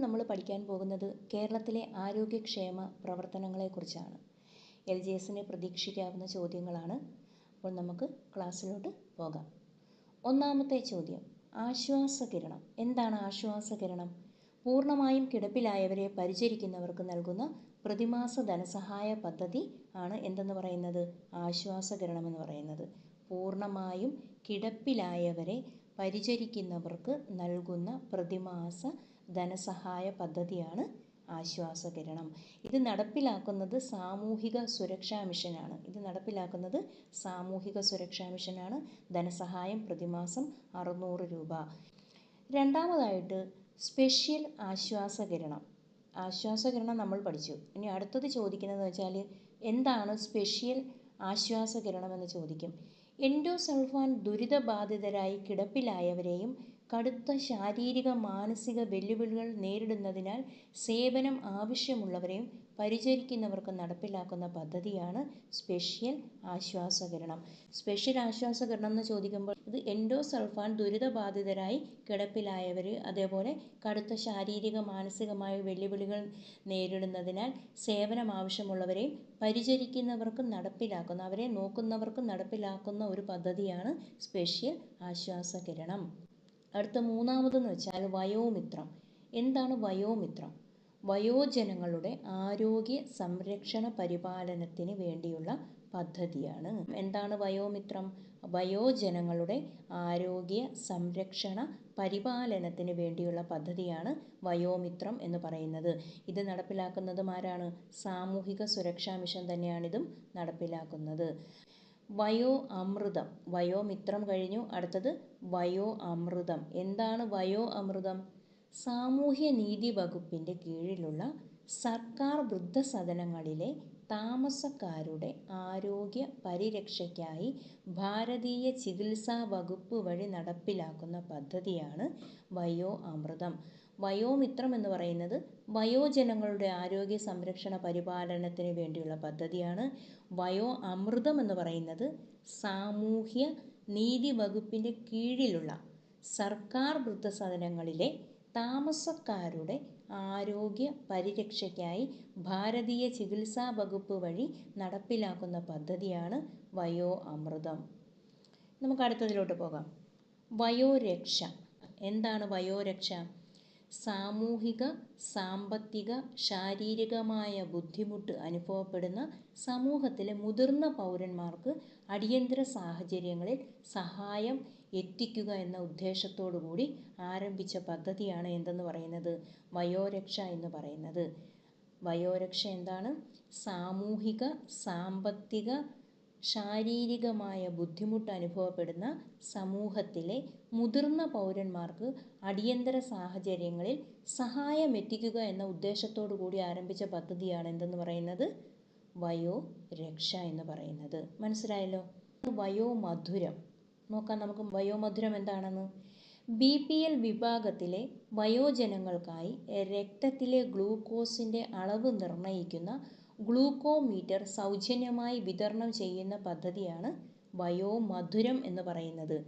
നമ്മൾ പഠിക്കാൻ പോകുന്നത് കേരളത്തിലെ ആരോഗ്യക്ഷേമ പ്രവർത്തനങ്ങളെക്കുറിച്ചാണ്. എൽ ജി എസിന് പ്രതീക്ഷിക്കാവുന്ന ചോദ്യങ്ങളാണ്. അപ്പോൾ നമുക്ക് ക്ലാസ്സിലോട്ട് പോകാം. ഒന്നാമത്തെ ചോദ്യം ആശ്വാസകിരണം. എന്താണ് ആശ്വാസകിരണം? പൂർണമായും കിടപ്പിലായവരെ പരിചരിക്കുന്നവർക്ക് നൽകുന്ന പ്രതിമാസ ധനസഹായ പദ്ധതി ആണ് എന്തെന്ന് പറയുന്നത്? ആശ്വാസകിരണം എന്ന് പറയുന്നത്. പൂർണമായും കിടപ്പിലായവരെ പരിചരിക്കുന്നവർക്ക് നൽകുന്ന പ്രതിമാസ ധനസഹായ പദ്ധതിയാണ് ആശ്വാസ കിരണം ഇത് നടപ്പിലാക്കുന്നത് സാമൂഹിക സുരക്ഷാ മിഷനാണ്. ഇത് നടപ്പിലാക്കുന്നത് സാമൂഹിക സുരക്ഷാ മിഷനാണ്. ധനസഹായം പ്രതിമാസം അറുന്നൂറ് രൂപ. രണ്ടാമതായിട്ട് സ്പെഷ്യൽ ആശ്വാസ കിരണം ആശ്വാസ കിരണം നമ്മൾ പഠിച്ചു. ഇനി അടുത്തത് ചോദിക്കുന്നത് വെച്ചാൽ എന്താണ് സ്പെഷ്യൽ ആശ്വാസകിരണം എന്ന് ചോദിക്കും. എൻഡോസൾഫാൻ ദുരിതബാധിതരായി കിടപ്പിലായവരെയും കടുത്ത ശാരീരിക മാനസിക വെല്ലുവിളികൾ നേരിടുന്നതിനാൽ സേവനം ആവശ്യമുള്ളവരെയും പരിചരിക്കുന്നവർക്ക് നടപ്പിലാക്കുന്ന പദ്ധതിയാണ് സ്പെഷ്യൽ ആശ്വാസകരണം. സ്പെഷ്യൽ ആശ്വാസകരണം എന്ന് ചോദിക്കുമ്പോൾ ഇത് എൻഡോസൾഫാൻ ദുരിതബാധിതരായി കിടപ്പിലായവർ അതേപോലെ കടുത്ത ശാരീരിക മാനസികമായ വെല്ലുവിളികൾ നേരിടുന്നതിനാൽ സേവനം ആവശ്യമുള്ളവരെയും പരിചരിക്കുന്നവർക്ക് നടപ്പിലാക്കുന്ന അവരെ നോക്കുന്നവർക്ക് നടപ്പിലാക്കുന്ന ഒരു പദ്ധതിയാണ് സ്പെഷ്യൽ ആശ്വാസകിരണം. അടുത്ത മൂന്നാമതെന്ന് വെച്ചാൽ വയോമിത്രം. എന്താണ് വയോമിത്രം? വയോജനങ്ങളുടെ ആരോഗ്യ സംരക്ഷണ പരിപാലനത്തിന് വേണ്ടിയുള്ള പദ്ധതിയാണ്. എന്താണ് വയോമിത്രം? വയോജനങ്ങളുടെ ആരോഗ്യ സംരക്ഷണ പരിപാലനത്തിന് വേണ്ടിയുള്ള പദ്ധതിയാണ് വയോമിത്രം എന്ന് പറയുന്നത്. ഇത് നടപ്പിലാക്കുന്നതും ആരാണ്? സാമൂഹിക സുരക്ഷാ മിഷൻ തന്നെയാണിതും നടപ്പിലാക്കുന്നത്. വയോ അമൃതം. വയോമിത്രം കഴിഞ്ഞു. അടുത്തത് വയോ അമൃതം. എന്താണ് വയോ അമൃതം? സാമൂഹ്യ നീതി വകുപ്പിന്റെ കീഴിലുള്ള സർക്കാർ വൃദ്ധസദനങ്ങളിലെ താമസക്കാരുടെ ആരോഗ്യ പരിരക്ഷയ്ക്കായി ഭാരതീയ ചികിത്സാ വകുപ്പ് വഴി നടപ്പിലാക്കുന്ന പദ്ധതിയാണ് വയോ അമൃതം. വയോമിത്രം എന്ന് പറയുന്നത് വയോജനങ്ങളുടെ ആരോഗ്യ സംരക്ഷണ പരിപാലനത്തിന് വേണ്ടിയുള്ള പദ്ധതിയാണ്. വയോ അമൃതം എന്ന് പറയുന്നത് സാമൂഹ്യ നീതി വകുപ്പിന്റെ കീഴിലുള്ള സർക്കാർ വൃദ്ധസദനങ്ങളിലെ താമസക്കാരുടെ ആരോഗ്യ പരിരക്ഷയ്ക്കായി ഭാരതീയ ചികിത്സാ വകുപ്പ് വഴി നടപ്പിലാക്കുന്ന പദ്ധതിയാണ് വയോ അമൃതം. നമുക്ക് അടുത്തതിലോട്ട് പോകാം. വയോരക്ഷ എന്താണ് വയോരക്ഷ സാമൂഹിക സാമ്പത്തിക ശാരീരികമായ ബുദ്ധിമുട്ട് അനുഭവപ്പെടുന്ന സമൂഹത്തിലെ മുതിർന്ന പൗരന്മാർക്ക് അടിയന്തര സാഹചര്യങ്ങളിൽ സഹായം എത്തിക്കുക എന്ന ഉദ്ദേശത്തോടു കൂടി ആരംഭിച്ച പദ്ധതിയാണ് എന്തെന്ന് പറയുന്നത്? വയോരക്ഷ എന്ന് പറയുന്നത്. വയോരക്ഷ എന്താണ്? സാമൂഹിക സാമ്പത്തിക ശാരീരികമായ ബുദ്ധിമുട്ട് അനുഭവപ്പെടുന്ന സമൂഹത്തിലെ മുതിർന്ന പൗരന്മാർക്ക് അടിയന്തര സാഹചര്യങ്ങളിൽ സഹായം എത്തിക്കുക എന്ന ഉദ്ദേശത്തോടു കൂടി ആരംഭിച്ച പദ്ധതിയാണ് എന്തെന്ന് പറയുന്നത്? വയോ രക്ഷ എന്ന് പറയുന്നത്. മനസ്സിലായല്ലോ? വയോ മധുരം. നോക്കാം നമുക്ക് വയോമധുരം എന്താണെന്ന്. ബി പി എൽ വിഭാഗത്തിലെ വയോജനങ്ങൾക്കായി രക്തത്തിലെ ഗ്ലൂക്കോസിന്റെ അളവ് നിർണയിക്കുന്ന ഗ്ലൂക്കോമീറ്റർ സൗജന്യമായി വിതരണം ചെയ്യുന്ന പദ്ധതിയാണ് വയോമധുരം എന്ന് പറയുന്നത്.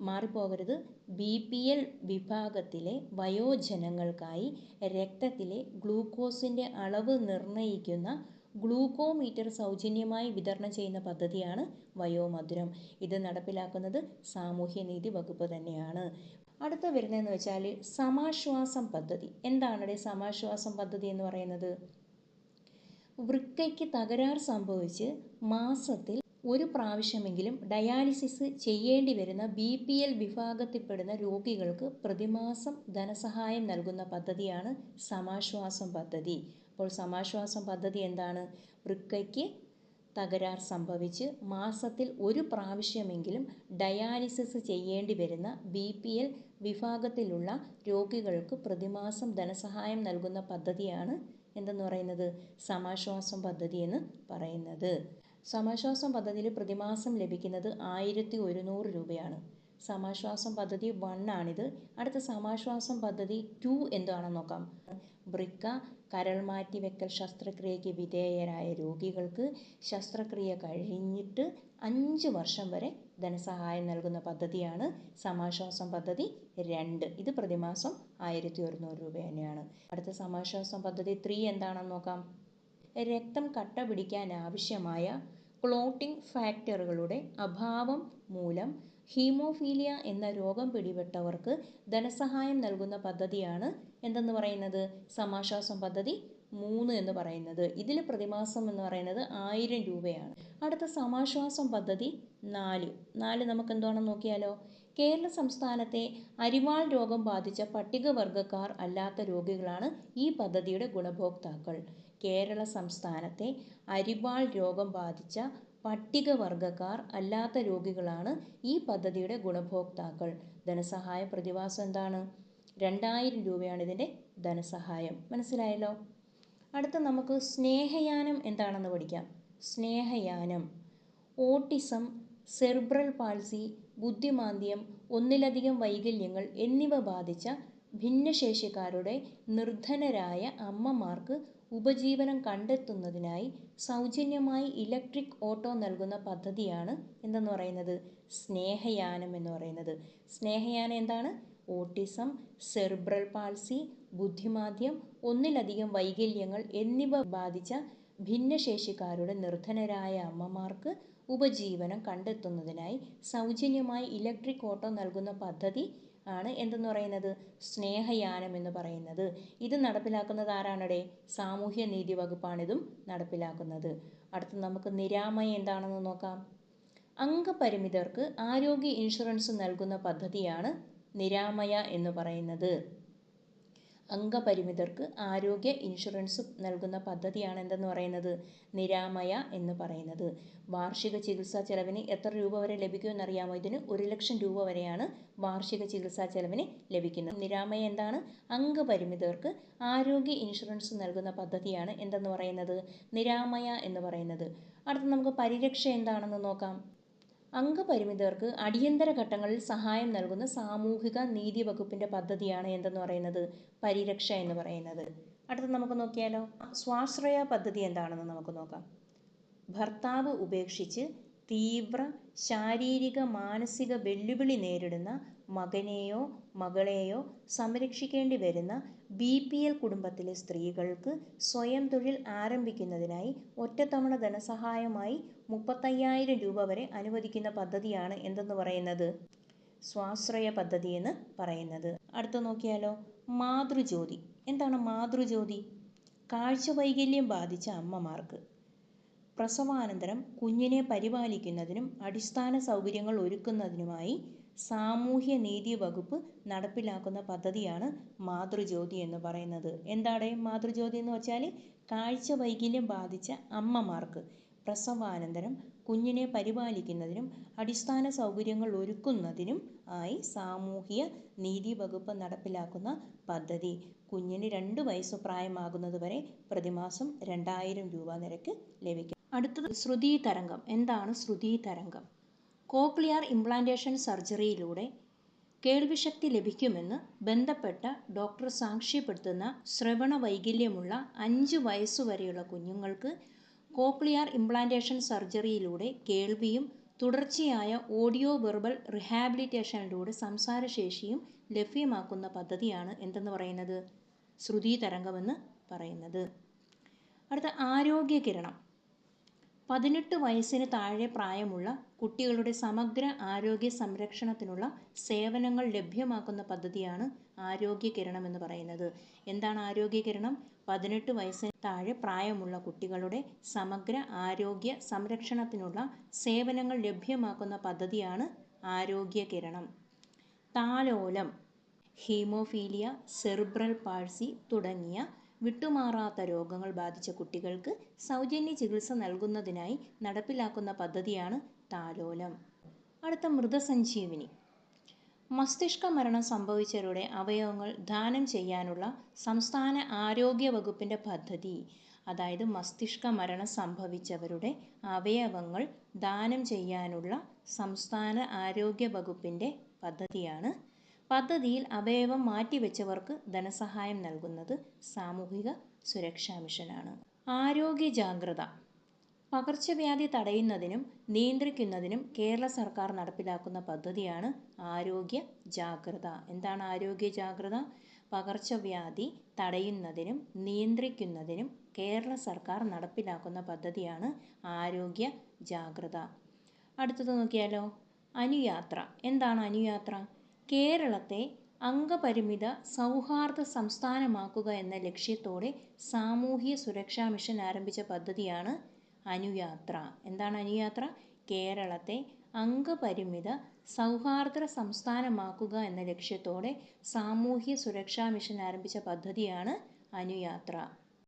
മാറിപ്പോകരുത്. ബി പി എൽ വിഭാഗത്തിലെ വയോജനങ്ങൾക്കായി രക്തത്തിലെ ഗ്ലൂക്കോസിന്റെ അളവ് നിർണയിക്കുന്ന ഗ്ലൂക്കോമീറ്റർ സൗജന്യമായി വിതരണം ചെയ്യുന്ന പദ്ധതിയാണ് വയോമധുരം. ഇത് നടപ്പിലാക്കുന്നത് സാമൂഹ്യനീതി വകുപ്പ് തന്നെയാണ്. അടുത്ത വരുന്നതെന്ന് വെച്ചാൽ സമാശ്വാസം പദ്ധതി. എന്താണ് സമാശ്വാസം പദ്ധതി എന്ന് പറയുന്നത്? വൃക്കയ്ക്ക് തകരാർ സംഭവിച്ച് മാസത്തിൽ ഒരു പ്രാവശ്യമെങ്കിലും ഡയാലിസിസ് ചെയ്യേണ്ടി വരുന്ന ബി പി എൽ വിഭാഗത്തിൽപ്പെടുന്ന രോഗികൾക്ക് പ്രതിമാസം ധനസഹായം നൽകുന്ന പദ്ധതിയാണ് സമാശ്വാസം പദ്ധതി. അപ്പോൾ സമാശ്വാസം പദ്ധതി എന്താണ്? വൃക്കയ്ക്ക് തകരാർ സംഭവിച്ച് മാസത്തിൽ ഒരു പ്രാവശ്യമെങ്കിലും ഡയാലിസിസ് ചെയ്യേണ്ടി വരുന്ന ബി പി എൽ വിഭാഗത്തിലുള്ള രോഗികൾക്ക് പ്രതിമാസം ധനസഹായം നൽകുന്ന പദ്ധതിയാണ് എന്തെന്ന് പറയുന്നത്? സമാശ്വാസം പദ്ധതി എന്ന് പറയുന്നത്. സമാശ്വാസം പദ്ധതിയിൽ പ്രതിമാസം ലഭിക്കുന്നത് ആയിരത്തി ഒരുന്നൂറ് രൂപയാണ്. സമാശ്വാസം പദ്ധതി വൺ ആണിത്. അടുത്ത സമാശ്വാസം പദ്ധതി ടു എന്താണെന്ന് നോക്കാം. വൃക്ക കരൾ മാറ്റി വെക്കൽ ശസ്ത്രക്രിയയ്ക്ക് വിധേയരായ രോഗികൾക്ക് ശസ്ത്രക്രിയ കഴിഞ്ഞിട്ട് അഞ്ച് വർഷം വരെ ധനസഹായം നൽകുന്ന പദ്ധതിയാണ് സമാശ്വാസം പദ്ധതി രണ്ട്. ഇത് പ്രതിമാസം ആയിരത്തി ഒരുന്നൂറ് രൂപ തന്നെയാണ്. അടുത്ത സമാശ്വാസം പദ്ധതി ത്രീ എന്താണെന്ന് നോക്കാം. രക്തം കട്ട പിടിക്കാൻ ആവശ്യമായ ക്ലോട്ടിംഗ് ഫാക്ടറുകളുടെ അഭാവം മൂലം ഹീമോഫീലിയ എന്ന രോഗം പിടിപെട്ടവർക്ക് ധനസഹായം നൽകുന്ന പദ്ധതിയാണ് എന്തെന്ന് പറയുന്നത്? സമാശ്വാസം പദ്ധതി മൂന്ന് എന്ന് പറയുന്നത്. ഇതിൽ പ്രതിമാസം എന്ന് പറയുന്നത് ആയിരം രൂപയാണ്. അടുത്ത സമാശ്വാസം പദ്ധതി നാല്. നാല് നമുക്ക് എന്തുവാണെന്ന് നോക്കിയാലോ? കേരള സംസ്ഥാനത്തെ അരിവാൾ രോഗം ബാധിച്ച പട്ടികവർഗക്കാർ അല്ലാത്ത രോഗികളാണ് ഈ പദ്ധതിയുടെ ഗുണഭോക്താക്കൾ. കേരള സംസ്ഥാനത്തെ അരിവാൾ രോഗം ബാധിച്ച പട്ടികവർഗക്കാർ അല്ലാത്ത രോഗികളാണ് ഈ പദ്ധതിയുടെ ഗുണഭോക്താക്കൾ. ധനസഹായ പ്രതിഭാസം എന്താണ്? രണ്ടായിരം രൂപയാണ് ഇതിന്റെ ധനസഹായം. മനസ്സിലായല്ലോ? അടുത്ത നമുക്ക് സ്നേഹയാനം എന്താണെന്ന് പഠിക്കാം. സ്നേഹയാനം. ഓട്ടിസം സെർബ്രൽ പാൾസി ബുദ്ധിമാന്ദ്യം ഒന്നിലധികം വൈകല്യങ്ങൾ എന്നിവ ബാധിച്ച ഭിന്നശേഷിക്കാരുടെ നിർധനരായ അമ്മമാർക്ക് ഉപജീവനം കണ്ടെത്തുന്നതിനായി സൗജന്യമായി ഇലക്ട്രിക് ഓട്ടോ നൽകുന്ന പദ്ധതിയാണ് എന്തെന്ന് പറയുന്നത്? സ്നേഹയാനം എന്ന് പറയുന്നത്. സ്നേഹയാനം എന്താണ്? ഓട്ടിസം സെർബ്രൽ പാൾസി ബുദ്ധിമാന്ദ്യം ഒന്നിലധികം വൈകല്യങ്ങൾ എന്നിവ ബാധിച്ച ഭിന്നശേഷിക്കാരുടെ നിർധനരായ അമ്മമാർക്ക് ഉപജീവനം കണ്ടെത്തുന്നതിനായി സൗജന്യമായി ഇലക്ട്രിക് ഓട്ടോ നൽകുന്ന പദ്ധതി ആണ് എന്തെന്ന് പറയുന്നത്? സ്നേഹയാനം എന്ന് പറയുന്നത്. ഇത് നടപ്പിലാക്കുന്നത് ആരാണടെ? സാമൂഹ്യ നീതി വകുപ്പാണിതും നടപ്പിലാക്കുന്നത്. അടുത്ത് നമുക്ക് നിരാമയ എന്താണെന്ന് നോക്കാം. അംഗപരിമിതർക്ക് ആരോഗ്യ ഇൻഷുറൻസ് നൽകുന്ന പദ്ധതിയാണ് നിരാമയ എന്ന് പറയുന്നത്. അംഗപരിമിതർക്ക് ആരോഗ്യ ഇൻഷുറൻസ് നൽകുന്ന പദ്ധതിയാണ് എന്തെന്ന് പറയുന്നത്? നിരാമയ എന്ന് പറയുന്നത്. വാർഷിക ചികിത്സാ ചെലവിന് എത്ര രൂപ വരെ ലഭിക്കുമെന്ന് അറിയാമോ ഇതിന് ഒരു ലക്ഷം രൂപ വരെയാണ് വാർഷിക ചികിത്സാ ചെലവിന് ലഭിക്കുന്നത്. നിരാമയ എന്താണ്? അംഗപരിമിതർക്ക് ആരോഗ്യ ഇൻഷുറൻസ് നൽകുന്ന പദ്ധതിയാണ് എന്തെന്ന് പറയുന്നത്? നിരാമയ എന്ന് പറയുന്നത്. അടുത്ത നമുക്ക് പരിരക്ഷ എന്താണെന്ന് നോക്കാം. അംഗപരിമിതർക്ക് അടിയന്തര ഘട്ടങ്ങളിൽ സഹായം നൽകുന്ന സാമൂഹിക നീതി വകുപ്പിന്റെ പദ്ധതിയാണ് എന്തെന്ന് പറയുന്നത്? പരിരക്ഷ എന്ന് പറയുന്നത്. അടുത്ത നമുക്ക് നോക്കിയാലോ. സ്വാശ്രയ പദ്ധതി എന്താണെന്ന് നമുക്ക് നോക്കാം. ഭർത്താവ് ഉപേക്ഷിച്ച് തീവ്ര ശാരീരിക മാനസിക വെല്ലുവിളി നേരിടുന്ന മകനെയോ മകളെയോ സംരക്ഷിക്കേണ്ടി വരുന്ന ബി പി എൽ കുടുംബത്തിലെ സ്ത്രീകൾക്ക് സ്വയം തൊഴിൽ ആരംഭിക്കുന്നതിനായി ഒറ്റത്തവണ ധനസഹായമായി മുപ്പത്തയ്യായിരം രൂപ വരെ അനുവദിക്കുന്ന പദ്ധതിയാണ് എന്തെന്ന് പറയുന്നത്? സ്വാശ്രയ പദ്ധതി എന്ന് പറയുന്നത്. അടുത്ത നോക്കിയാലോ മാതൃജ്യോതി. എന്താണ് മാതൃജ്യോതി? കാഴ്ച വൈകല്യം ബാധിച്ച അമ്മമാർക്ക് പ്രസവാനന്തരം കുഞ്ഞിനെ പരിപാലിക്കുന്നതിനും അടിസ്ഥാന സൗകര്യങ്ങൾ ഒരുക്കുന്നതിനുമായി സാമൂഹ്യ നീതി വകുപ്പ് നടപ്പിലാക്കുന്ന പദ്ധതിയാണ് മാതൃജ്യോതി എന്ന് പറയുന്നത്. എന്താണ് മാതൃജ്യോതി എന്ന് വെച്ചാൽ കാഴ്ച വൈകല്യം ബാധിച്ച അമ്മമാർക്ക് പ്രസവാനന്തരം കുഞ്ഞിനെ പരിപാലിക്കുന്നതിനും അടിസ്ഥാന സൗകര്യങ്ങൾ ഒരുക്കുന്നതിനും ആയി സാമൂഹ്യ നീതി വകുപ്പ് നടപ്പിലാക്കുന്ന പദ്ധതി. കുഞ്ഞിന് രണ്ട് വയസ്സ് പ്രായമാകുന്നതുവരെ പ്രതിമാസം രണ്ടായിരം രൂപ നിരക്ക് ലഭിക്കും. അടുത്തത് ശ്രുതി തരംഗം എന്താണ് ശ്രുതി തരംഗം കോക്ലിയർ ഇംപ്ലാന്റേഷൻ സർജറിയിലൂടെ കേൾവിശക്തി ലഭിക്കുമെന്ന് ബന്ധപ്പെട്ട ഡോക്ടർ സാക്ഷ്യപ്പെടുത്തുന്ന ശ്രവണ വൈകല്യമുള്ള അഞ്ച് വയസ്സുവരെയുള്ള കുഞ്ഞുങ്ങൾക്ക് കോക്ലിയർ ഇംപ്ലാന്റേഷൻ സർജറിയിലൂടെ കേൾവിയും തുടർച്ചയായ ഓഡിയോ വെർബൽ റിഹാബിലിറ്റേഷനിലൂടെ സംസാരശേഷിയും ലഭ്യമാക്കുന്ന പദ്ധതിയാണ് എന്തെന്ന് പറയുന്നത്? ശ്രുതി തരംഗമെന്ന് പറയുന്നത്. അടുത്ത ആരോഗ്യ കിരണം പതിനെട്ട് വയസ്സിന് താഴെ പ്രായമുള്ള കുട്ടികളുടെ സമഗ്ര ആരോഗ്യ സംരക്ഷണത്തിനുള്ള സേവനങ്ങൾ ലഭ്യമാക്കുന്ന പദ്ധതിയാണ് ആരോഗ്യ കിരണം എന്ന് പറയുന്നത്. എന്താണ് ആരോഗ്യ കിരണം പതിനെട്ട് വയസ്സിന് താഴെ പ്രായമുള്ള കുട്ടികളുടെ സമഗ്ര ആരോഗ്യ സംരക്ഷണത്തിനുള്ള സേവനങ്ങൾ ലഭ്യമാക്കുന്ന പദ്ധതിയാണ് ആരോഗ്യ കിരണം താലോലം ഹീമോഫീലിയ സെർബ്രൽ പാഴ്സി തുടങ്ങിയ വിട്ടുമാറാത്ത രോഗങ്ങൾ ബാധിച്ച കുട്ടികൾക്ക് സൗജന്യ ചികിത്സ നൽകുന്നതിനായി നടപ്പിലാക്കുന്ന പദ്ധതിയാണ് താലോലം. അടുത്ത മൃതസഞ്ജീവിനി. മസ്തിഷ്ക മരണം സംഭവിച്ചവരുടെ അവയവങ്ങൾ ദാനം ചെയ്യാനുള്ള സംസ്ഥാന ആരോഗ്യ വകുപ്പിന്റെ പദ്ധതി അതായത് മസ്തിഷ്ക മരണം സംഭവിച്ചവരുടെ അവയവങ്ങൾ ദാനം ചെയ്യാനുള്ള സംസ്ഥാന ആരോഗ്യ വകുപ്പിന്റെ പദ്ധതിയാണ് പദ്ധതിയിൽ അവയവം മാറ്റിവെച്ചവർക്ക് ധനസഹായം നൽകുന്നത് സാമൂഹിക സുരക്ഷാ മിഷനാണ്. ആരോഗ്യ ജാഗ്രത. പകർച്ചവ്യാധി തടയുന്നതിനും നിയന്ത്രിക്കുന്നതിനും കേരള സർക്കാർ നടപ്പിലാക്കുന്ന പദ്ധതിയാണ് ആരോഗ്യ ജാഗ്രത. എന്താണ് ആരോഗ്യ ജാഗ്രത? പകർച്ചവ്യാധി തടയുന്നതിനും നിയന്ത്രിക്കുന്നതിനും കേരള സർക്കാർ നടപ്പിലാക്കുന്ന പദ്ധതിയാണ് ആരോഗ്യ ജാഗ്രത. അടുത്തത് നോക്കിയാലോ? അനുയാത്ര. എന്താണ് അനുയാത്ര? കേരളത്തെ അംഗപരിമിത സൗഹാർദ്ദ സംസ്ഥാനമാക്കുക എന്ന ലക്ഷ്യത്തോടെ സാമൂഹ്യ സുരക്ഷാ മിഷൻ ആരംഭിച്ച പദ്ധതിയാണ് അനുയാത്ര. എന്താണ് അനുയാത്ര? കേരളത്തെ അംഗപരിമിത സൗഹാർദ്ദ സംസ്ഥാനമാക്കുക എന്ന ലക്ഷ്യത്തോടെ സാമൂഹ്യ സുരക്ഷാ മിഷൻ ആരംഭിച്ച പദ്ധതിയാണ് അനുയാത്ര.